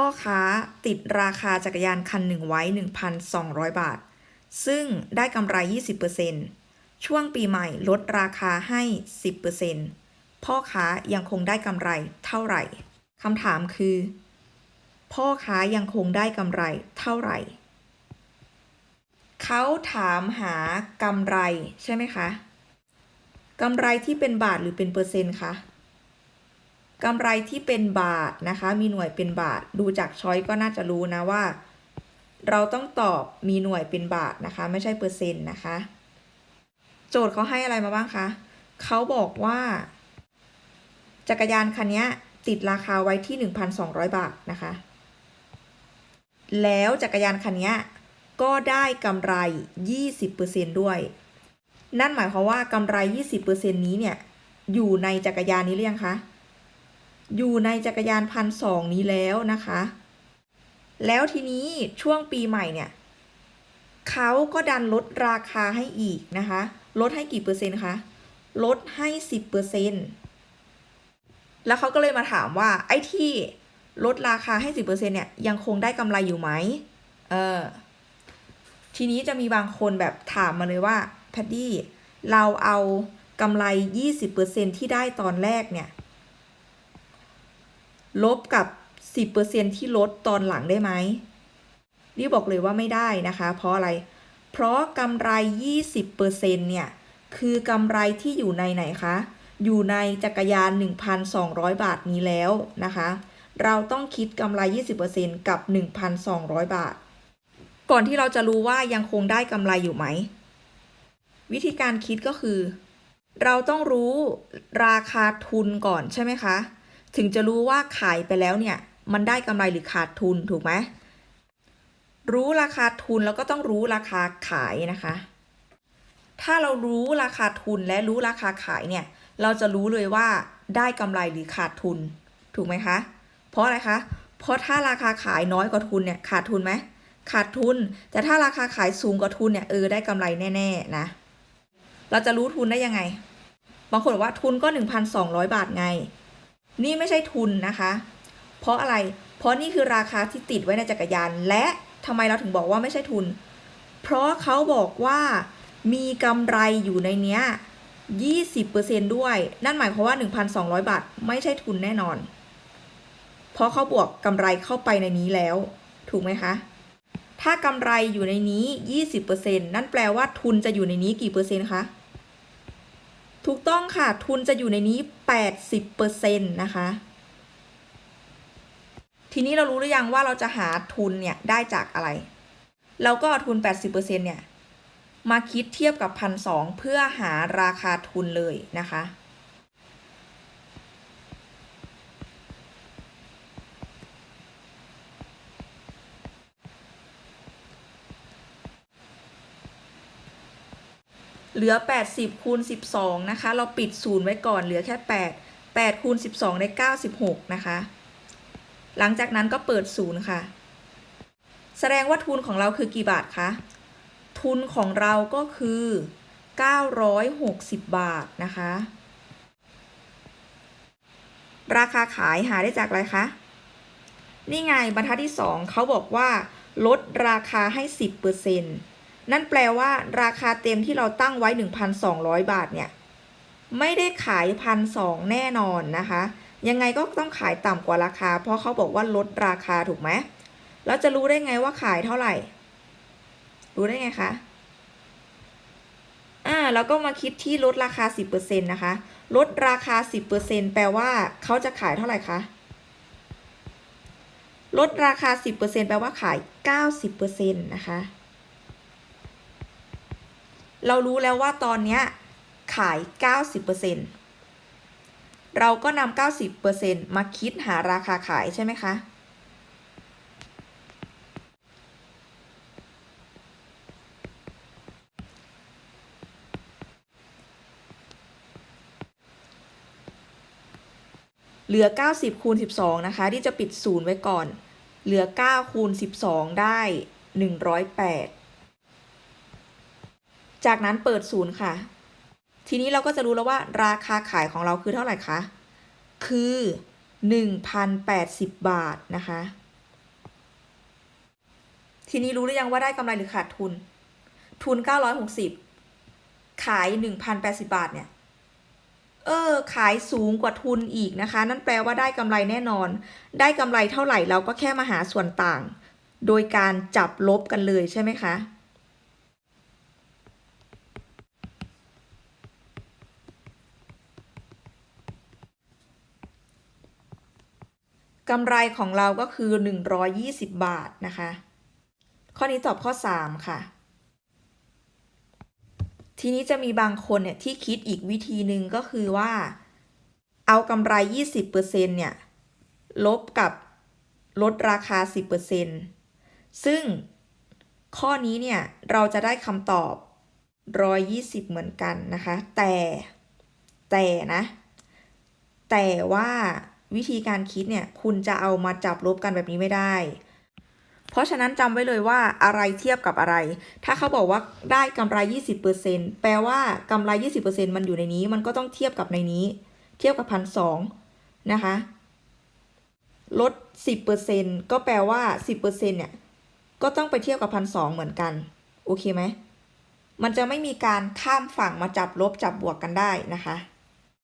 พ่อค้าติดราคาจักรยานคันหนึ่งไว้ 1,200 บาท ซึ่งได้กำไร 20%ช่วงปีใหม่ลดราคาให้ 10%พ่อค้ายังคงได้กำไรเท่าไหร่คำถามคือ พ่อค้ายังคงได้กำไรเท่าไหร่ เขาถามหากำไรใช่ไหมคะกำไรที่เป็นบาทหรือเป็นเปอร์เซ็นต์คะ กำไรที่เป็นบาทนะคะ มีหน่วยเป็นบาท ดูจากช้อยก็น่าจะรู้นะว่า เราต้องตอบมีหน่วยเป็นบาทนะคะ ไม่ใช่เปอร์เซ็นต์นะคะ โจทย์เขาให้อะไรมาบ้างคะเขาบอกว่า จักรยานคันนี้ติดราคาไว้ที่ 1,200 บาทนะคะ แล้วจักรยานคันนี้ก็ได้กำไร 20%ด้วย นั่นหมายความว่ากำไร 20%นี้เนี่ย อยู่ในจักรยานนี้หรือยังคะ อยู่ในจักรยานพันสองนี้แล้วนะคะ แล้วทีนี้ช่วงปีใหม่เนี่ยเขาก็ดันลดราคาให้อีกนะคะ ลดให้กี่เปอร์เซ็นต์คะ ลดให้สิบเปอร์เซ็นต์แล้วเขาก็เลยมาถามว่าไอ้ที่ลดราคาให้สิบเปอร์เซ็นต์เนี่ยยังคงได้กำไรอยู่ไหมเออทีนี้จะมีบางคนแบบถามมาเลยว่าแพดดี้เราเอากำไร 20%ที่ได้ตอนแรกเนี่ย ลบกับ 10%ที่ลดตอนหลังได้ไหมนี่บอกเลยว่าไม่ได้นะคะ เพราะอะไร เพราะกำไร 20%เนี่ย คือกำไรที่อยู่ในไหนคะ อยู่ในจักรยาน 1,200 บาทนี้แล้วนะคะ เราต้องคิดกำไร 20%กับ 1,200 บาท ก่อนที่เราจะรู้ว่ายังคงได้กำไรอยู่ไหม วิธีการคิดก็คือ เราต้องรู้ราคาทุนก่อนใช่ไหมคะ ถึงจะรู้ว่าขายไปแล้วเนี่ย มันได้กำไรหรือขาดทุนถูกไหมรู้ราคาทุนแล้วก็ต้องรู้ราคาขายนะคะ ถ้าเรารู้ราคาทุนและรู้ราคาขายเนี่ย เราจะรู้เลยว่าได้กำไรหรือขาดทุน ถูกไหมคะ เพราะอะไรคะ เพราะถ้าราคาขายน้อยกว่าทุนเนี่ยขาดทุนไหมขาดทุน แต่ถ้าราคาขายสูงกว่าทุนเนี่ยเออได้กำไรแน่ๆนะ เราจะรู้ทุนได้ยังไง บางคนบอกว่าทุนก็ 1,200 บาทไง นี่ไม่ใช่ทุนนะคะ เพราะอะไร เพราะนี่คือราคาที่ติดไว้ในจักรยาน และทำไมเราถึงบอกว่าไม่ใช่ทุน เพราะเขาบอกว่ามีกำไรอยู่ในเนี้ย20%ด้วย นั่นหมายความว่า 1,200 บาท ไม่ใช่ทุนแน่นอน เพราะเขาบวกกำไรเข้าไปในนี้แล้ว ถูกไหมคะ ถ้ากำไรอยู่ในนี้ 20%นั่นแปลว่าทุนจะอยู่ในนี้กี่เปอร์เซ็นต์คะ ถูกต้องค่ะ ทุนจะอยู่ในนี้ 80%นะคะ ทีนี้เรารู้หรือยังว่าเราจะหาทุนเนี่ยได้จากอะไร เราก็เอาทุน 80%เนี่ย มาคิดเทียบกับพันสเพื่อหาราคาทุนเลยนะคะ เหลือ 80คูณ12 นะคะ เราปิดศูนย์ไว้ก่อนเหลือแค่ 8 8คูณ12 ได้ 96 นะคะ หลังจากนั้นก็เปิดศูนย์ค่ะ แสดงว่าทุนของเราคือกี่บาทคะ ทุนของเราก็คือ 960 บาทนะคะ ราคาขายหาได้จากอะไรคะ นี่ไงบรรทัดที่ 2เขาบอกว่า ลดราคาให้ 10% นั่นแปลว่า ราคาเต็มที่เราตั้งไว้ 1,200 บาทเนี่ย ไม่ได้ขายพันสองแน่นอนนะคะ ยังไงก็ต้องขายต่ำกว่าราคา เพราะเขาบอกว่าลดราคาถูกไหมแล้วจะรู้ได้ไงว่าขายเท่าไหร่ รู้ได้ไงคะอ่าแล้วก็มาคิดที่ลดราคา 10%นะคะ ลดราคา 10%แปลว่าเขาจะขายเท่าไหร่คะ ลดราคา 10%แปลว่าขาย 90%นะคะ เรารู้แล้วว่าตอนเนี้ยขาย 90%เราก็นำ90%มาคิดหาราคาขายใช่ไหมคะ เหลือ 90คูณ12 นะคะ ที่จะปิดศูนย์ไว้ก่อน เหลือ9คูณ12 ได้ 108 จากนั้นเปิดศูนย์ค่ะ ทีนี้เราก็จะรู้แล้วว่า ราคาขายของเราคือเท่าไหร่คะ คือ 1,080 บาทนะคะ ทีนี้รู้หรือยังว่าได้กำไรหรือขาดทุน ทุน 960 ขาย 1,080 บาทเนี่ย เออ ขายสูงกว่าทุนอีกนะคะ นั่นแปลว่าได้กำไรแน่นอน ได้กำไรเท่าไหร่เราก็แค่มาหาส่วนต่าง โดยการจับลบกันเลยใช่ไหมคะ กำไรของเราก็คือ 120 บาทนะคะ ข้อนี้ตอบข้อ 3 ค่ะ ทีนี้จะมีบางคนเนี่ยที่คิดอีกวิธีหนึ่งก็คือว่า เอากำไร 20%เนี่ย ลบกับลดราคา 10%ซึ่งข้อนี้เนี่ย เราจะได้คำตอบ 120 เหมือนกันนะคะ แต่แต่นะ แต่ว่า วิธีการคิดเนี่ยคุณจะเอามาจับลบกันแบบนี้ไม่ได้ เพราะฉะนั้นจำไว้เลยว่าอะไรเทียบกับอะไร ถ้าเขาบอกว่าได้กำไร 20%แปลว่ากำไร 20%มันอยู่ในนี้ มันก็ต้องเทียบกับในนี้ เทียบกับพันสองนะคะลด 10%ก็แปลว่า 10%เนี่ย ก็ต้องไปเทียบกับพันสองเหมือนกัน โอเคไหม มันจะไม่มีการข้ามฝั่งมาจับลบจับบวกกันได้นะคะ